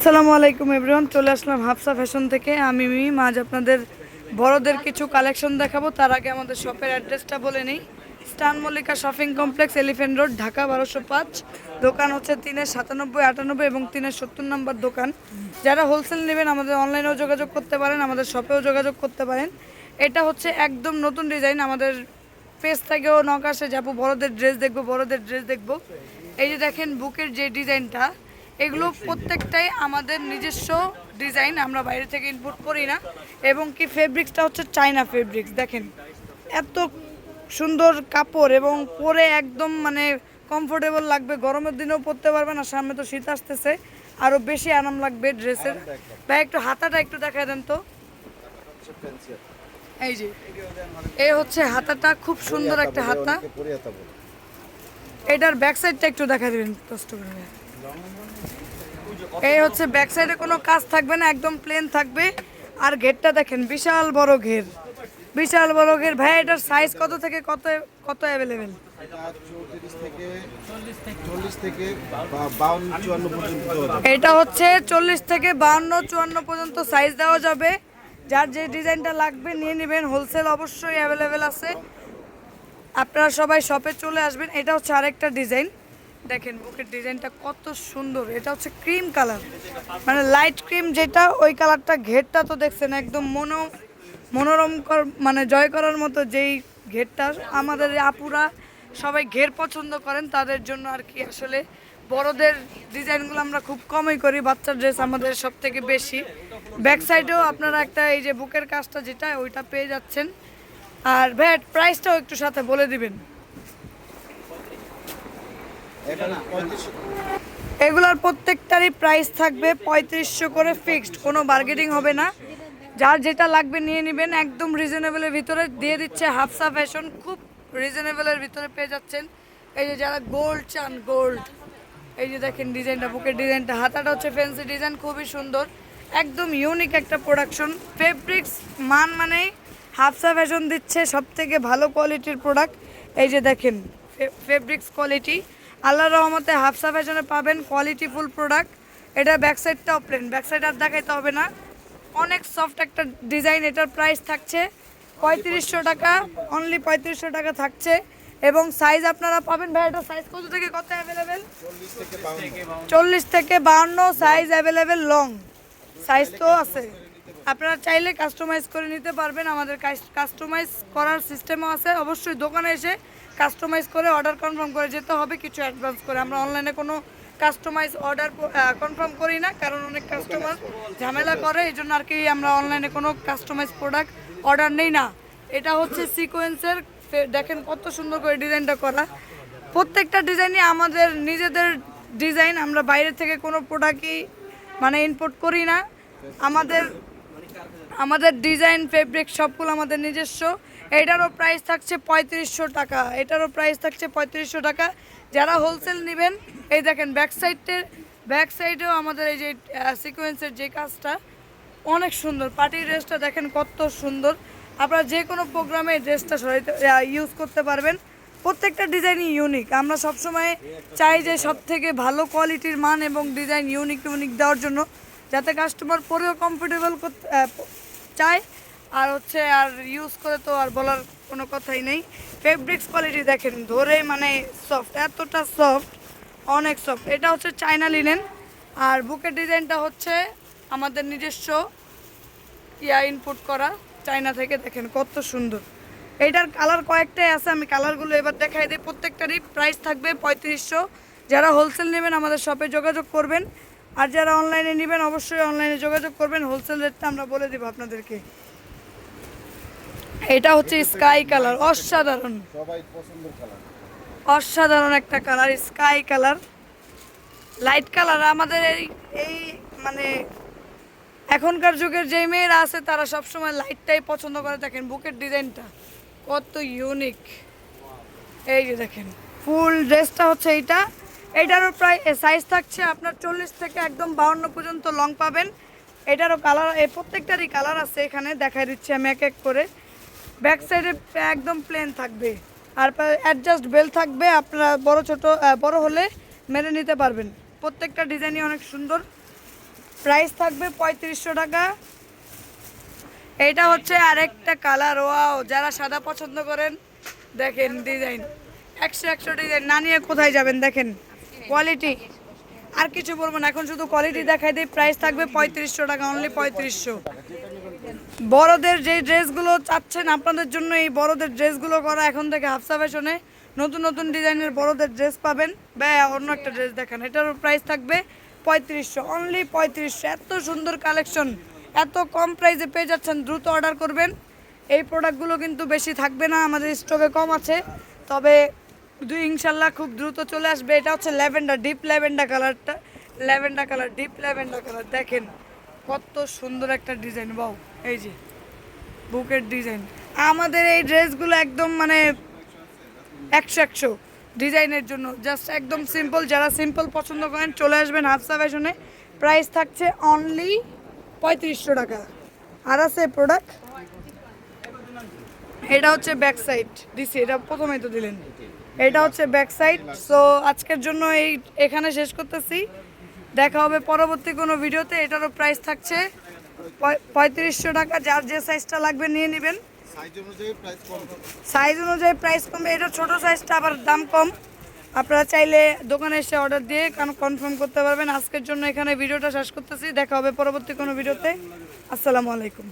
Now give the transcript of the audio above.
আসসালামু আলাইকুম এভরিওয়ান চলে আসলাম হাফসা ফ্যাশন থেকে। আমি মিম, আজ আপনাদের বড়দের কিছু কালেকশন দেখাবো। তার আগে আমাদের শপের অ্যাড্রেসটা বলে নিই। স্টান Mallika shopping complex elephant road Dhaka বারোশো পাঁচ। দোকান হচ্ছে তিনের সাতানব্বই, আটানব্বই এবং তিনের সত্তর নম্বর দোকান। যারা হোলসেল নেবেন, আমাদের অনলাইনেও যোগাযোগ করতে পারেন, আমাদের শপেও যোগাযোগ করতে পারেন। এটা হচ্ছে একদম নতুন ডিজাইন আমাদের পেজ থেকেও নক আসে। যাব বড়দের ড্রেস দেখব, বড়দের ড্রেস দেখব। এই যে দেখেন, বুকের যে ডিজাইনটা এগুলো প্রত্যেকটাই আমাদের নিজস্ব ডিজাইন আমরা বাইরে থেকে ইনপুট করি না। এবং কি ফেব্রিক্সটা হচ্ছে চায়না ফেব্রিক্স দেখেন। এত সুন্দর কাপড় এবং পরে একদম মানে কমফোর্টেবল লাগবে গরমের দিনেও পরতে পারবেন আর সামনে তো শীত আসতেছে। আরও বেশি আরাম লাগবে ড্রেসের। ভাই একটু হাতাটা একটু দেখা দেন তো। এই যে এই হচ্ছে হাতাটা খুব সুন্দর একটা হাতা। এটার ব্যাক সাইডটা একটু দেখা দিবেন কষ্ট করে। এই হচ্ছে ব্যাক সাইডে কোনো কাজ থাকবে না, একদম প্লেন থাকবে। আর ঘেরটা দেখেন, বিশাল বড় ঘের। বিশাল বড় ঘের। ভাই, এটার সাইজ কত থেকে কত কত অ্যাভেলেবেল বাউন্ন। এটা হচ্ছে চল্লিশ থেকে বাহান্ন চুয়ান্ন পর্যন্ত সাইজ দেওয়া যাবে। যার যে ডিজাইনটা লাগবে, নিয়ে নেবেন। হোলসেল অবশ্যই অ্যাভেলেবেল আছে। আপনারা সবাই শপে চলে আসবেন। এটা হচ্ছে আরেকটা ডিজাইন দেখেন বুকের ডিজাইনটা কত সুন্দর। এটা হচ্ছে ক্রিম কালার। মানে লাইট ক্রিম যেটা, ওই কালারটা ঘেরটা তো দেখছেন একদম মনো, মনোরম মানে জয় করার মতো যেই ঘেরটা। আমাদের আপুরা সবাই ঘের পছন্দ করেন, তাদের জন্য আর কি আসলে বড়দের ডিজাইনগুলো আমরা খুব কমই করি, বাচ্চার ড্রেস আমাদের সব থেকে বেশি। ব্যাক সাইডেও আপনারা একটা এই যে বুকের কাজটা যেটা, ওইটা পেয়ে যাচ্ছেন। আর ভ্যাট প্রাইসটাও একটু সাথে বলে দিবেন। এগুলোর প্রত্যেকটারই প্রাইস থাকবে পঁয়ত্রিশশো করে ফিক্সড কোনো বার্গেটিং হবে না। যার যেটা লাগবে নিয়ে নেবেন, একদম রিজনেবলের ভিতরে। দিয়ে দিচ্ছে হাফসা ফ্যাশন খুব রিজনেবলের ভিতরে পেয়ে যাচ্ছেন। এই যে যারা গোল্ড চান গোল্ড এই যে দেখেন ডিজাইনটা বুকের ডিজাইনটা হাতাটা হচ্ছে ফ্যান্সি ডিজাইন খুবই সুন্দর। একদম ইউনিক একটা প্রোডাকশন ফেব্রিক্স মান মানেই হাফসা ফ্যাশন দিচ্ছে সব থেকে ভালো কোয়ালিটির প্রোডাক্ট এই যে দেখেন ফেব্রিক্স কোয়ালিটি আল্লাহ রহমতে হাফসা ফ্যাশনে পাবেন কোয়ালিটিফুল প্রোডাক্ট এটা ব্যাক সাইডটাও প্লেন ব্যাক সাইড আর দেখাইতে হবে না। অনেক সফট একটা ডিজাইন এটার প্রাইস থাকছে পঁয়ত্রিশশো টাকা। অনলি পঁয়ত্রিশশো টাকা থাকছে। এবং সাইজ আপনারা পাবেন ভাই, এটা সাইজ কত থেকে কত অ্যাভেলেবেল চল্লিশ থেকে বাউন্ন। সাইজ অ্যাভেলেবেল লং সাইজ তো আছে। আপনারা চাইলে কাস্টমাইজ করে নিতে পারবেন। আমাদের কাস্টমাইজ করার সিস্টেমও আছে। অবশ্যই দোকানে এসে কাস্টমাইজ করে অর্ডার কনফার্ম করে যেতে হবে। কিছু অ্যাডভান্স করে। আমরা অনলাইনে কোনো কাস্টমাইজ অর্ডার কনফার্ম করি না, কারণ অনেক কাস্টমার ঝামেলা করে। এই জন্য আর কি আমরা অনলাইনে কোনো কাস্টমাইজ প্রোডাক্ট অর্ডার নেই না। এটা হচ্ছে সিকোয়েন্সের দেখেন কত সুন্দর করে ডিজাইনটা করা। প্রত্যেকটা ডিজাইনই আমাদের নিজেদের ডিজাইন আমরা বাইরে থেকে কোনো প্রোডাক্টই মানে ইম্পোর্ট করি না। আমাদের আমাদের ডিজাইন ফেব্রিক সবগুলো আমাদের নিজস্ব। এটারও প্রাইস থাকছে পঁয়ত্রিশশো টাকা। এটারও প্রাইস থাকছে পঁয়ত্রিশশো টাকা। যারা হোলসেল নেবেন, এই দেখেন ব্যাক সাইডের ব্যাক সাইডেও আমাদের এই যে সিকোয়েন্সের যে কাজটা, অনেক সুন্দর। পার্টি ড্রেসটা দেখেন কত সুন্দর। আপনারা যে কোনো প্রোগ্রামে ড্রেসটা সরাইতে ইউজ করতে পারবেন। প্রত্যেকটা ডিজাইনই ইউনিক আমরা সবসময় চাই যে সব থেকে ভালো কোয়ালিটির মান এবং ডিজাইন ইউনিক ইউনিক দেওয়ার জন্য যাতে কাস্টমার পরেও কমফোর্টেবল চায়। আর হচ্ছে আর ইউজ করে তো আর বলার কোনো কথাই নেই। ফেব্রিক্স কোয়ালিটি দেখেন, ধরে মানে সফট এতটা সফট অনেক সফট এটা হচ্ছে চায়না লিনেন আর বুকের ডিজাইনটা হচ্ছে আমাদের নিজস্ব ইয়া ইনপুট করা চায়না থেকে। দেখেন কত সুন্দর। এইটার কালার কয়েকটাই আছে, আমি কালারগুলো এবার দেখাই দিই। প্রত্যেকটারই প্রাইস থাকবে পঁয়ত্রিশশো। যারা হোলসেল নেবেন আমাদের শপে যোগাযোগ করবেন। আর যারা অনলাইনে নেবেন, অবশ্যই অনলাইনে যোগাযোগ করবেন। হোলসেল রেটটা আমরা বলে দেবো আপনাদেরকে। এটা হচ্ছে স্কাই কালার অসাধারণ। অসাধারণ একটা colour sky colour light colour আমাদের এই এই মানে এখনকার যুগের যেই মেয়েরা আছে, তারা সবসময় লাইটটাই পছন্দ করে। দেখেন বুকের ডিজাইনটা, কত ইউনিক এই যে দেখেন, ফুল ড্রেসটা হচ্ছে এইটা। এইটারও প্রায় সাইজ থাকছে আপনার চল্লিশ থেকে একদম বাউন্ন পর্যন্ত লং পাবেন। এটারও কালার এই প্রত্যেকটারই কালার আছে এখানে, দেখাই দিচ্ছি আমি এক এক করে। ব্যাক সাইডে একদম প্লেন থাকবে। আর অ্যাডজাস্ট বেল থাকবে, আপনারা বড় ছোট বড় হলে মেনে নিতে পারবেন। প্রত্যেকটা ডিজাইনই অনেক সুন্দর। প্রাইস থাকবে পঁয়ত্রিশশো টাকা। এটা হচ্ছে আরেকটা কালার ওয়াও যারা সাদা পছন্দ করেন, দেখেন ডিজাইন একশো একশো ডিজাইন না নিয়ে কোথায় যাবেন, দেখেন। কোয়ালিটি আর কিছু বলব না, এখন শুধু কোয়ালিটি দেখাই দিই প্রাইস থাকবে পঁয়ত্রিশশো টাকা অনলি পঁয়ত্রিশশো। বড়দের যে ড্রেসগুলো চাচ্ছেন আপনাদের জন্য, এই বড়দের ড্রেসগুলো করা এখন থেকে হাফসা ফ্যাশনে নতুন নতুন ডিজাইনের বড়দের ড্রেস পাবেন। বা অন্য একটা ড্রেস দেখেন এটারও প্রাইস থাকবে পঁয়ত্রিশশো অনলি পঁয়ত্রিশশো। এত সুন্দর কালেকশন এত কম প্রাইসে পেয়ে যাচ্ছেন, দ্রুত অর্ডার করবেন। এই প্রোডাক্টগুলো কিন্তু বেশি থাকবে না, আমাদের স্টকে কম আছে। তবে দুই ইনশাল্লাহ খুব দ্রুত চলে আসবে। এটা হচ্ছে ল্যাভেন্ডার, ডিপ ল্যাভেন্ডার কালারটা। Lavender colour, deep lavender colour. দেখেন কত সুন্দর একটা ডিজাইন বাউ এই যে, বুকের ডিজাইন। আমাদের এই ড্রেসগুলো একদম মানে একশো একশো ডিজাইনের জন্য। জাস্ট একদম সিম্পল, যারা সিম্পল পছন্দ করেন চলে আসবেন হাফসা ফ্যাশনে। প্রাইস থাকছে অনলি পঁয়ত্রিশশো টাকা। আর আছে প্রোডাক্ট? এটা হচ্ছে ব্যাক সাইড। দিছি, এটা প্রথমেই তো দিলেন। এটা হচ্ছে ব্যাক সাইড সো আজকের জন্য এই এখানে শেষ করতেছি। দেখা হবে পরবর্তী কোনো ভিডিওতে এটারও প্রাইস থাকছে পঁয়ত্রিশশো টাকা যার যে সাইজটা লাগবে নিয়ে নেবেন। সাইজ অনুযায়ী প্রাইস কম। সাইজ অনুযায়ী প্রাইস কমবে এটা ছোট সাইজটা আবার দাম কম। আপনারা চাইলে দোকানে এসে অর্ডার দিয়ে কারণ কনফার্ম করতে পারবেন। আজকের জন্য এখানে ভিডিওটা শেষ করতেছি দেখা হবে পরবর্তী কোনো ভিডিওতে। আসসালামু আলাইকুম।